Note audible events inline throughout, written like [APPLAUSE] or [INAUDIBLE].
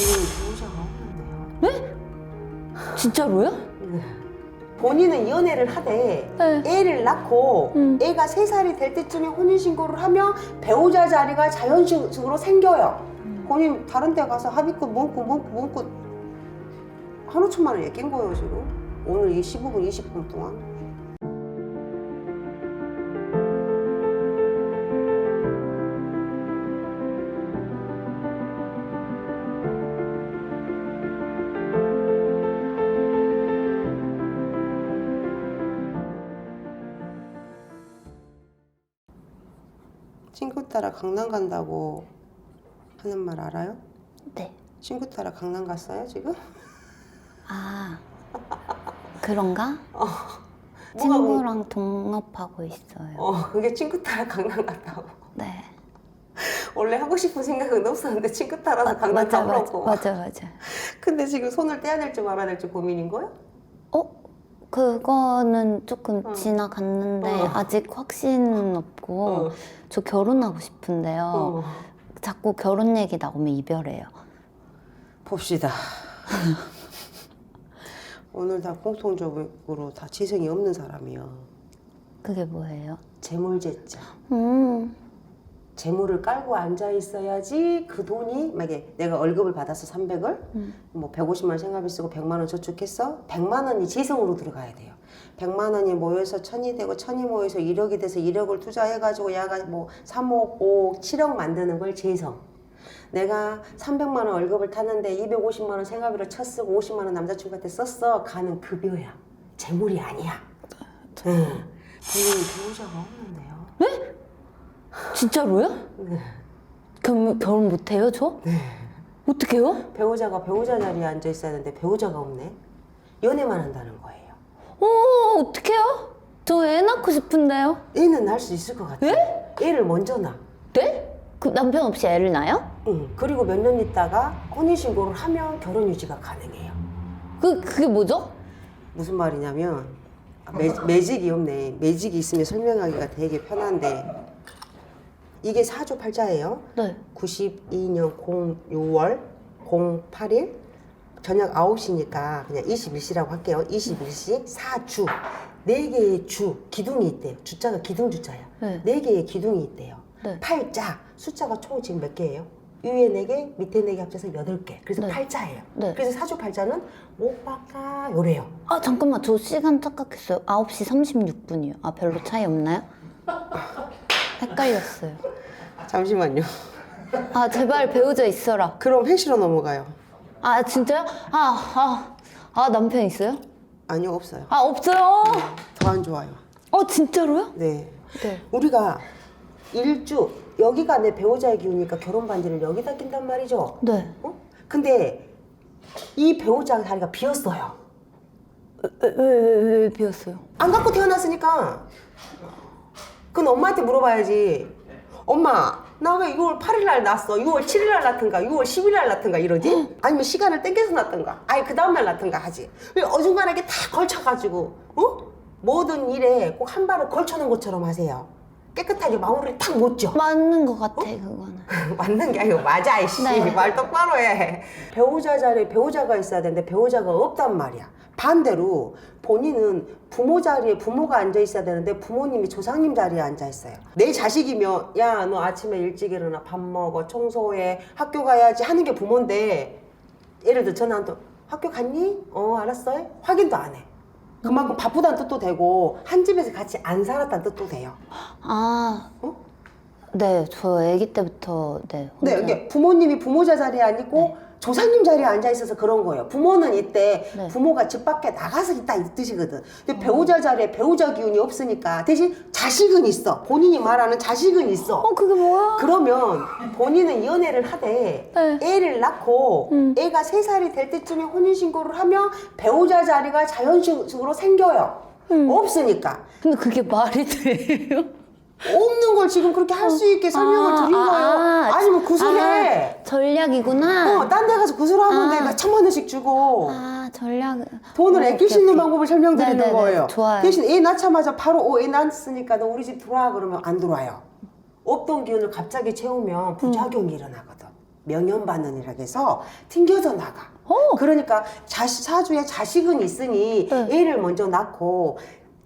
배우자가 없는데요. 진짜로요? 본인은 연애를 하되 네. 애를 낳고 음. 애가 세살이될 때쯤에 혼인신고를 하면 배우자 자리가 자연식으로 생겨요. 본인 다른 데 가서 합의껏 문구 문구 문구 하루 천만을 얘긴 거예요 지금. 오늘 이 15분 20분 동안. 따라 강남 간다고 하는 말 알아요? 네. 친구 따라 강남 갔어요 지금? 아 그런가? [LAUGHS] 뭐가 친구랑 동업하고 있어요. 어 그게 친구 따라 강남 갔다고. 네. 원래 하고 싶은 생각은 없었는데 친구 따라서 강남 맞아 맞아 가보라고. 맞아 맞아. 근데 지금 손을 떼야 될지 말아야 될지 고민인 거야? 어 그거는 조금 어. 지나갔는데 어. 아직 확신은 없고 어. 저 결혼하고 싶은데요. 어. 자꾸 결혼 얘기 나오면 이별해요. 봅시다. 오늘 다 공통적으로 다 지성이 없는 사람이야. 그게 뭐예요? 재물제자. 음 재물을 깔고 앉아 있어야지 그 돈이 만약에 내가 월급을 받아서 300을 음. 뭐 150만 원 생활비 쓰고 100만 원 저축했어 100만 원이 재성으로 들어가야 돼요. 100만 원이 모여서 천이 되고 천이 모여서 1억이 돼서 1억을 투자해가지고 야가 뭐 3억 5억 7억 만드는 걸 재성. 내가 300만 원 월급을 탔는데 250만 원 생활비로 쳐 쓰고 50만 원 남자친구한테 썼어. 가는 급여야. 재물이 아니야. 응. 본인은 배우자가 없는데요 진짜로요? 네. 결, 결혼 못해요 저? 네. 어떡해요? 배우자가 배우자 자리에 앉아 있어야 하는데 배우자가 없네. 연애만 한다는 거예요. 어 어떡해요? 저 애 낳고 싶은데요. 애는 낳을 수 있을 것 같아. 에? 애를 먼저 낳아. 네? 그 남편 없이 애를 낳아요? 응. 그리고 몇 년 있다가 혼인신고를 하면 결혼 유지가 가능해요. 그 그게 뭐죠? 무슨 말이냐면 아, 매, 매직이 없네. 매직이 있으면 설명하기가 되게 편한데 이게 사주 팔자예요. 네. 92년 06월 08일 저녁 9시니까 그냥 21시라고 할게요. 21시 사주 네 개의 주 기둥이 있대요. 주자가 기둥 주자야. 네. 네 개의 기둥이 있대요. 네. 팔자 숫자가 총 지금 몇 개예요? 위에 네 개, 밑에 네 개 합쳐서 여덟 개. 그래서 네. 팔자예요. 네. 그래서 사주 팔자는 못 바까 요래요. 아 잠깐만 저 시간 착각했어요. 9시 36분이요. 아 별로 차이 없나요? [LAUGHS] 헷갈렸어요. 잠시만요. 아 제발 배우자 있어라. 그럼 회시로 넘어가요. 아 진짜요? 아 아, 아 남편 있어요? 아니요, 없어요. 아 없어요. 더 안 좋아요. 어 진짜로요? 네. 네. 우리가 일주 여기가 내 배우자의 기운이니까 결혼 반지를 여기다 낀단 말이죠. 네. 어? 근데 이 배우자 자리가 비었어요. 왜왜왜 왜 비었어요? 안 갖고 태어났으니까. 그건 엄마한테 물어봐야지. 엄마, 나 왜 6월 8일 날 낳았어? 6월 7일 날 낳던가, 6월 10일 날 낳던가 이러지? 아니면 시간을 땡겨서 낳던가, 아니 그 다음 날 낳던가 하지. 왜 어중간하게 다 걸쳐가지고, 어? 모든 일에 꼭 한 발을 걸쳐놓은 것처럼 하세요. 깨끗하게 마무리를 탁 못죠. 맞는 것 같아 그거는. [LAUGHS] 맞는 게 아니고 맞아 이씨 네. 말 똑바로 해 배우자 자리에 배우자가 있어야 되는데 배우자가 없단 말이야 반대로 본인은 부모 자리에 부모가 앉아 있어야 되는데 부모님이 조상님 자리에 앉아 있어요 내 자식이면 야너 아침에 일찍 일어나 밥 먹어 청소해 학교 가야지 하는 게 부모인데 예를 들어 전화한테 학교 갔니? 어 알았어 해? 확인도 안 해 그만큼 바쁘다는 뜻도 되고 한 집에서 같이 안 살았다는 뜻도 돼요 아. 어? 네, 저 아기 때부터 네. 네, 혼자- 이게 부모님이 부모자 자리에 안 있고 조상님 자리에 앉아 있어서 그런 거예요. 부모는 이때 네. 부모가 집 밖에 나가서 있다 이 뜻이거든. 근데 배우자 자리에 배우자 기운이 없으니까 대신 자식은 있어. 본인이 말하는 자식은 있어. 어 그게 뭐야? 그러면 본인은 연애를 하되 네. 애를 낳고 음. 애가 세 살이 될 때쯤에 혼인 신고를 하면 배우자 자리가 자연식으로 생겨요. 음. 없으니까. 근데 그게 말이 돼요? 없는 걸 지금 그렇게 할 수 있게 설명을 아, 드린 아, 거예요. 아, 아, 니면 구슬해. 아, 전략이구나. 어, 딴 데 가서 구슬하면 아. 내가 천만 원씩 주고 아 전략. 돈을 어, 아낄 수 있는 오케이. 방법을 설명드리는 네네네, 거예요. 좋아요. 대신 애 낳자마자 바로 어, 애 낳았으니까 너 우리 집 들어와 그러면 안 들어와요. 없던 기운을 갑자기 채우면 부작용이 일어나거든. 명현반원이라고 해서 튕겨져 나가. 어. 그러니까 자식, 사주에 자식은 있으니 네. 애를 먼저 낳고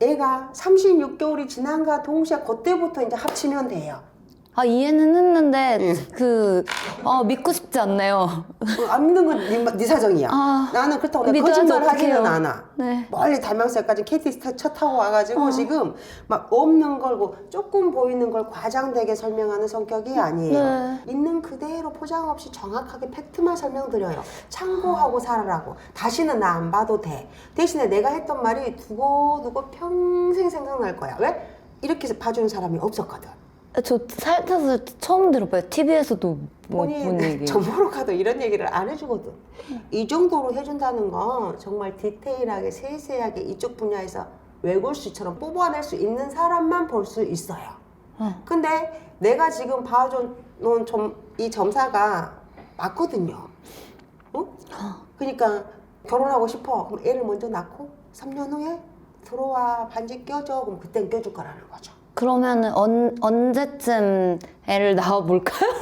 애가 36개월이 지난가 동시에 그때부터 이제 합치면 돼요. 아 이해는 했는데 예. 그 아, 믿고 싶지 않네요. 어, 안 믿는 건 네, 네 사정이야. 아 나는 그렇다고 내가 믿어야지 거짓말 하지는 어떡해요. 않아. 네. 멀리 달명세까지 KTX 타- 차 타고 와가지고 어. 지금 막 없는 걸고 조금 보이는 걸 과장되게 설명하는 성격이 아니에요. 네. 있는 그대로 포장 없이 정확하게 팩트만 설명드려요. 참고하고 살아라고. 다시는 나 안 봐도 돼. 대신에 내가 했던 말이 두고 두고 평생 생각날 거야. 왜? 이렇게 해서 봐주는 사람이 없었거든. 저 살면서 처음 들어봐요. TV에서도 뭐본 [LAUGHS] 얘기. 전보로 가도 이런 얘기를 안 해주거든. 이 정도로 해준다는 건 정말 디테일하게 세세하게 이쪽 분야에서 외골수처럼 뽑아낼 수 있는 사람만 볼 수 있어요. 어. 근데 내가 지금 봐준 점, 이 점사가 맞거든요. 어? 그러니까 결혼하고 싶어. 그럼 애를 먼저 낳고 3년 후에 들어와 반지 껴줘. 그럼 그땐 껴줄 거라는 거죠. 그러면은 언, 언제쯤 애를 낳아 볼까요? [LAUGHS]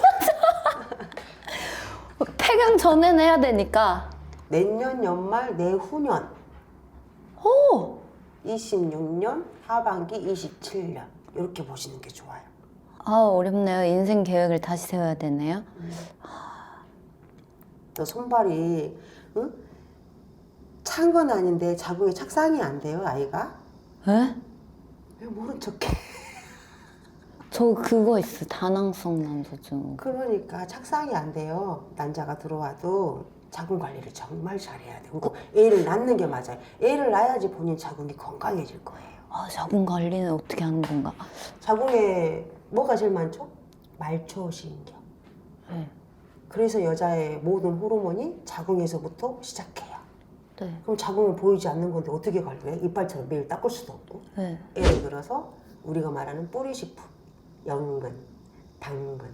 폐경 전에는 해야 되니까. 내년 연말 내후년 오. 26년 하반기 27년 이렇게 보시는 게 좋아요. 아 어렵네요. 인생 계획을 다시 세워야 되네요. 또 손발이 응? 찬 건 아닌데 자궁에 착상이 안 돼요 아이가? 에? 왜 모른 척해? 저 그거 있어. 다낭성 난소증. 그러니까 착상이 안 돼요. 난자가 들어와도 자궁 관리를 정말 잘해야 돼. 그리고 애를 낳는 게 맞아요. 애를 낳아야지 본인 자궁이 건강해질 거예요. 아 자궁 관리는 어떻게 하는 건가? 자궁에 뭐가 제일 많죠? 말초신경. 네. 그래서 여자의 모든 호르몬이 자궁에서부터 시작해요. 네. 그럼 자궁은 보이지 않는 건데 어떻게 관리해? 이빨처럼 매일 닦을 수도 없고. 네. 예를 들어서 우리가 말하는 뿌리 식품, 연근, 당근,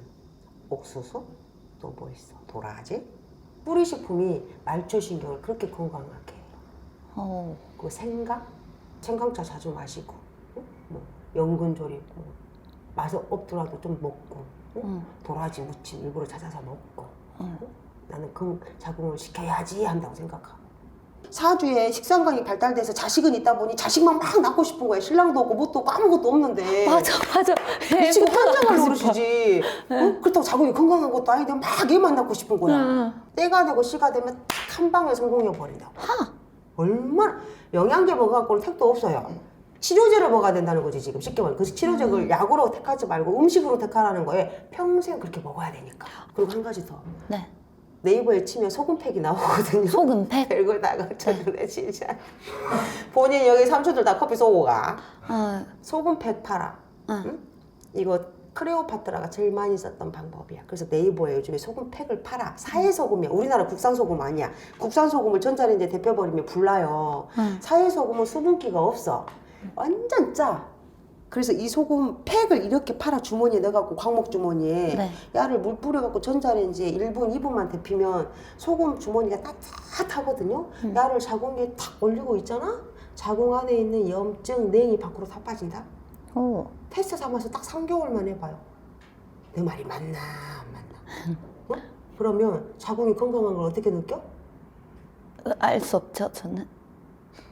옥수수, 또 뭐 있어? 도라지. 뿌리 식품이 말초신경을 그렇게 건강하게 해요. 어. 그 생강, 생강차 자주 마시고, 응? 뭐 연근조리고, 맛 없더라도 좀 먹고, 응? 응. 도라지 무침 일부러 찾아서 먹고, 응. 나는 그 자궁을 시켜야지 한다고 생각하고. 사주에 식상관이 발달돼서 자식은 있다 보니 자식만 막 낳고 싶은 거야. 신랑도 없고 뭣도 없고 아무것도 없는데. [LAUGHS] 맞아 맞아. 미치고 환장을 싶어. 노릇이지. 어? 그렇다고 자궁이 건강한 것도 아닌데 막 얘만 낳고 싶은 거야. 응. 때가 되고 시가 되면 딱한 방에 성공해 버린다고. 하. 얼마나 영양제 먹어갖고는 택도 없어요. 치료제를 먹어야 된다는 거지 지금 쉽게 말해. 그래서 치료제를 약으로 택하지 말고 음식으로 택하라는 거에 평생 그렇게 먹어야 되니까. 그리고 한 가지 더 네. 네이버에 치면 소금팩이 나오거든요. 소금팩. [LAUGHS] 별걸 다 갖춰주네 진짜. 본인 여기 삼촌들 다 커피 쏘고 가. 아. 소금팩 팔아. 응. 응? 이거 크레오파트라가 제일 많이 썼던 방법이야. 그래서 네이버에 요즘에 소금팩을 팔아. 사해 소금이야. 우리나라 국산 소금 아니야. 국산 소금을 전자레인지에 데펴버리면 불나요. 응. 사해 소금은 수분기가 없어. 완전 짜. 그래서 이 소금 팩을 이렇게 팔아 주머니에 넣어갖고 광목 주머니에 네. 야를 물 뿌려갖고 전자레인지에 1분, 2분만 데피면 소금 주머니가 따뜻하거든요. 음. 야를 자궁에 탁 올리고 있잖아. 자궁 안에 있는 염증, 냉이 밖으로 다 빠진다. 오. 테스트 삼아서 딱 3개월만 해봐요. 내 말이 맞나 안 맞나? 어? 그러면 자궁이 건강한 걸 어떻게 느껴? 알 수 없죠 저는.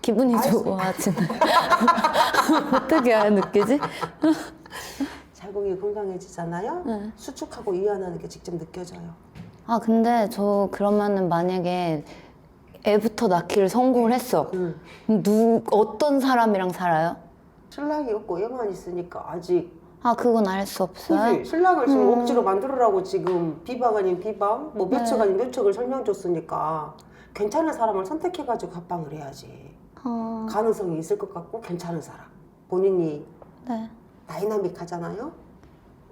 기분이 좋아지나요? [LAUGHS] 어떻게 알 느끼지? 자궁이 건강해지잖아요. 네. 수축하고 이완하는 게 직접 느껴져요. 아 근데 저 그러면은 만약에 애부터 낳기를 성공을 했어. 응. 누 어떤 사람이랑 살아요? 신랑이 없고 얘만 있으니까 아직 아 그건 알 수 없어요. 그지? 신랑을 지금 음. 억지로 만들으라고 지금 비방 아닌 비방, 뭐 묘책 네. 아닌 묘책을 설명 줬으니까 괜찮은 사람을 선택해가지고 합방을 해야지. 어, 가능성이 있을 것 같고 괜찮은 사람. 본인이 네. 다이나믹하잖아요.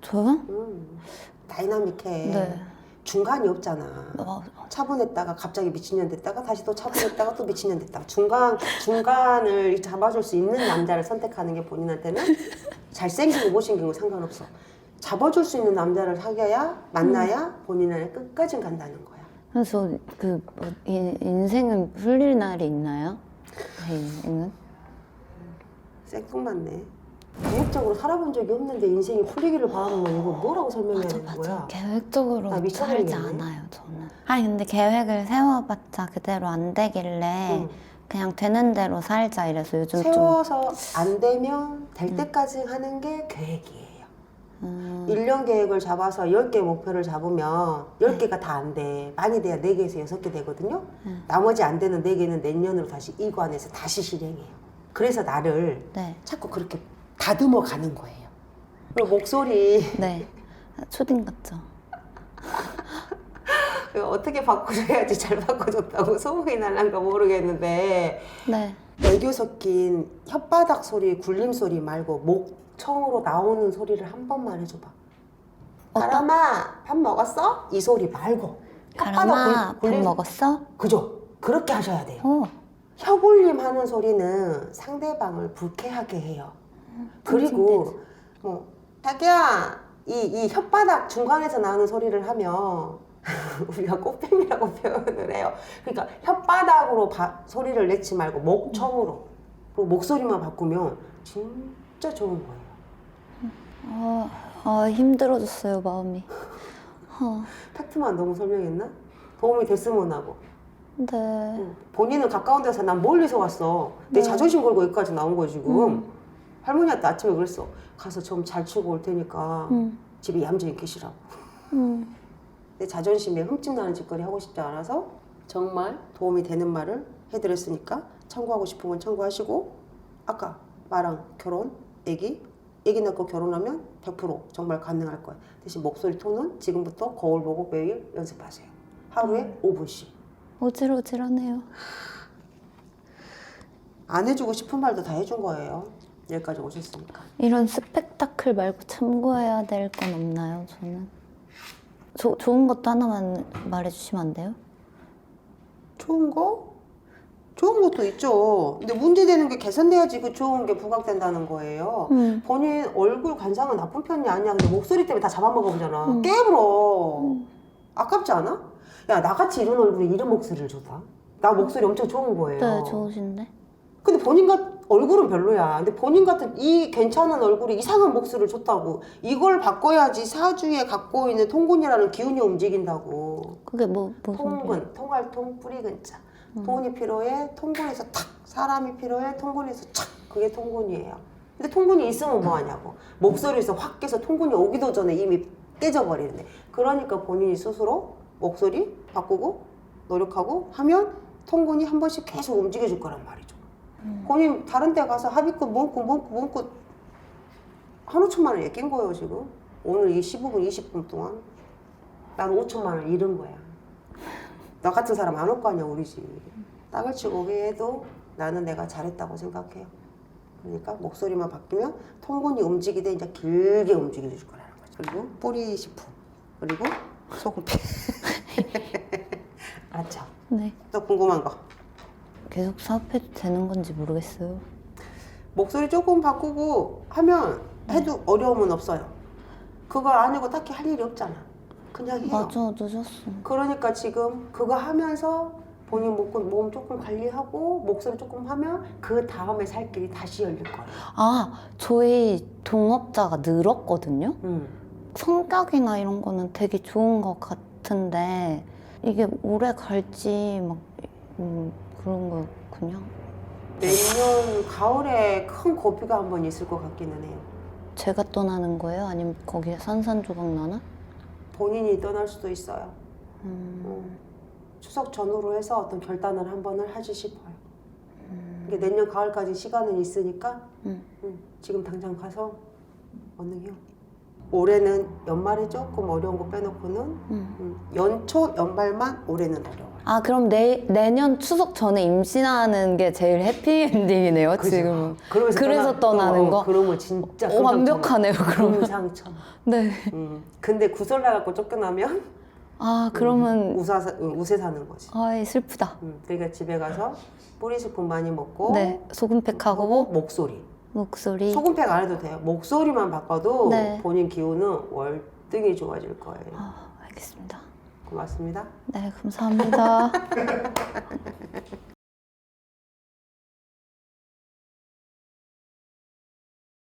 저요? 음, 다이나믹해. 네. 중간이 없잖아. 어, 차분했다가 갑자기 미친년 됐다가 다시 또 차분했다가 또 미친년 됐다가 중간 중간을 잡아줄 수 있는 남자를 선택하는 게 본인한테는 [LAUGHS] 잘생기고 못생기고 상관없어. 잡아줄 수 있는 남자를 사귀어야 만나야 본인의 끝까지 간다는 거야. 그래서 그 뭐, 인, 인생은 풀릴 날이 있나요? 제 인생은? 생뚱 맞네. 계획적으로 살아본 적이 없는데 인생이 풀리기를 바라는 건 이거 뭐라고 설명해야 맞아 되는 맞아 거야? 계획적으로 나 살지 미쳐버리겠네. 않아요 저는 아니 근데 계획을 세워봤자 그대로 안 되길래 응. 그냥 되는 대로 살자 이래서 요즘 좀 세워서 안 되면 될 때까지 하는 게 계획이에요. 음, 1년 계획을 잡아서 10개 목표를 잡으면 10개가 다 안 돼. 많이 돼야 4개에서 6개 되거든요. 음. 나머지 안 되는 4개는 내년으로 다시 이관해서 다시 실행해요. 그래서 나를 네, 자꾸 그렇게 다듬어 가는 거예요. 그리고 목소리 네 초딩 같죠 [LAUGHS] 어떻게 바꿔줘야지 잘 바꿔줬다고 [LAUGHS] 소문이 날란가 모르겠는데 네 애교 섞인 혓바닥 소리, 굴림 소리 말고 목 청으로 나오는 소리를 한 번만 해줘봐. 어떤- 가람아 밥 먹었어? 이 소리 말고 가람아 굴- 밥 먹었어? 그죠? 그렇게 하셔야 돼요. 어 혀굴림 하는 소리는 상대방을 불쾌하게 해요. 그리고 뭐 자기야 이, 이 혓바닥 중간에서 나는 소리를 하면 [LAUGHS] 우리가 꽃뱀이라고 표현을 해요. 그러니까 혓바닥으로 바- 소리를 내지 말고 목청으로 그리고 목소리만 바꾸면 진짜 좋은 거예요. 어, 어, 힘들어졌어요 마음이 어, 팩트만 너무 설명했나? 도움이 됐으면 하고 네 응. 본인은 가까운 데서 난 멀리서 왔어. 내 네. 자존심 걸고 여기까지 나온 거야 지금. 음. 할머니한테 아침에 그랬어. 가서 좀 잘 치고 올 테니까 음, 집에 얌전히 계시라고. 음. 내 자존심에 흠집 나는 짓거리 하고 싶지 않아서 정말 도움이 되는 말을 해드렸으니까 참고하고 싶은 건 참고하시고 아까 말한 결혼, 애기, 애기 낳고 결혼하면 100% 정말 가능할 거야. 대신 목소리 톤은 지금부터 거울 보고 매일 연습하세요. 하루에 5분씩. 어질어질하네요 안 해주고 싶은 말도 다 해준 거예요. 여기까지 오셨으니까. 이런 스펙타클 말고 참고해야 될 건 없나요 저는? 조, 좋은 것도 하나만 말해주시면 안 돼요? 좋은 거? 좋은 것도 있죠. 근데 문제되는 게 개선돼야지 그 좋은 게 부각된다는 거예요. 음. 본인 얼굴 관상은 나쁜 편이 아니야. 근데 목소리 때문에 다 잡아먹어보잖아. 음. 깨물어. 음. 아깝지 않아? 야, 나같이 이런 얼굴에 이런 목소리를 줘봐. 나 목소리 엄청 좋은 거예요. 네 좋으신데 근데 본인 같 얼굴은 별로야. 근데 본인 같은 이 괜찮은 얼굴에 이상한 목소리를 줬다고. 이걸 바꿔야지 사주에 갖고 있는 통근이라는 기운이 움직인다고. 그게 뭐 무슨? 통근, 통할 통, 뿌리 근자. 음. 돈이 필요해, 통근에서 탁. 사람이 필요해, 통근에서 착. 그게 통근이에요. 근데 통근이 있으면 뭐 하냐고. 목소리에서 확 깨서 통근이 오기도 전에 이미 깨져버리는데. 그러니까 본인이 스스로 목소리 바꾸고 노력하고 하면 통근이 한 번씩 계속 움직여줄 거란 말이죠. 음. 본인 다른 데 가서 합의껏 문구 문구 문구 한 5천만 원 얘기한 거예요 지금 오늘 이 15분 20분 동안 난 5천만 원 잃은 거야 나 같은 사람 안 올 거 아니야 우리 집 땅을 치고 오게 해도 나는 내가 잘했다고 생각해요. 그러니까 목소리만 바뀌면 통근이 움직이되 이제 길게 움직여 줄 거라는 거죠. 그리고 뿌리 식품 그리고 소금피 [LAUGHS] 알았죠? 네. 또 궁금한 거? 계속 사업해도 되는 건지 모르겠어요. 목소리 조금 바꾸고 하면 해도 어려움은 없어요. 그거 아니고 딱히 할 일이 없잖아. 그냥 해요. 맞아 늦었어 그러니까 지금 그거 하면서 본인 몸, 몸 조금 관리하고 목소리 조금 하면 그 다음에 살 길이 다시 열릴 거예요. 아 저희 동업자가 늘었거든요 음. 성격이나 이런 거는 되게 좋은 것 같은데 이게 오래 갈지 막 음, 그런 거 그냥 내년 가을에 큰 고비가 한 번 있을 것 같기는 해요. 제가 떠나는 거예요? 아니면 거기에 산산조각 나나? 본인이 떠날 수도 있어요. 음, 음. 추석 전후로 해서 어떤 결단을 한 번을 하지 싶어요. 음, 이게 내년 가을까지 시간은 있으니까 음. 응, 지금 당장 가서 얼른 해요. 올해는 연말에 조금 어려운 거 빼놓고는 음. 음, 연초 연말만 올해는 어려워요. 아 그럼 내, 내년 추석 전에 임신하는 게 제일 해피엔딩이네요 [LAUGHS] 그죠? 지금은 그러면서 그래서 떠나는 거? 그러면 진짜 어, 완벽하네요 그러면 금상첨. [LAUGHS] 네. 음. 근데 구설 나갖고 쫓겨나면 아 그러면 우사 사- 음, 우세 사는 거지. 아이 슬프다 음, 그러니까 집에 가서 뿌리식품 많이 먹고 네 소금팩 하고 목소리. 목소리 소금팩 안 해도 돼요. 목소리만 바꿔도 네. 본인 기운은 월등히 좋아질 거예요. 아 알겠습니다 고맙습니다. 네 감사합니다 [LAUGHS]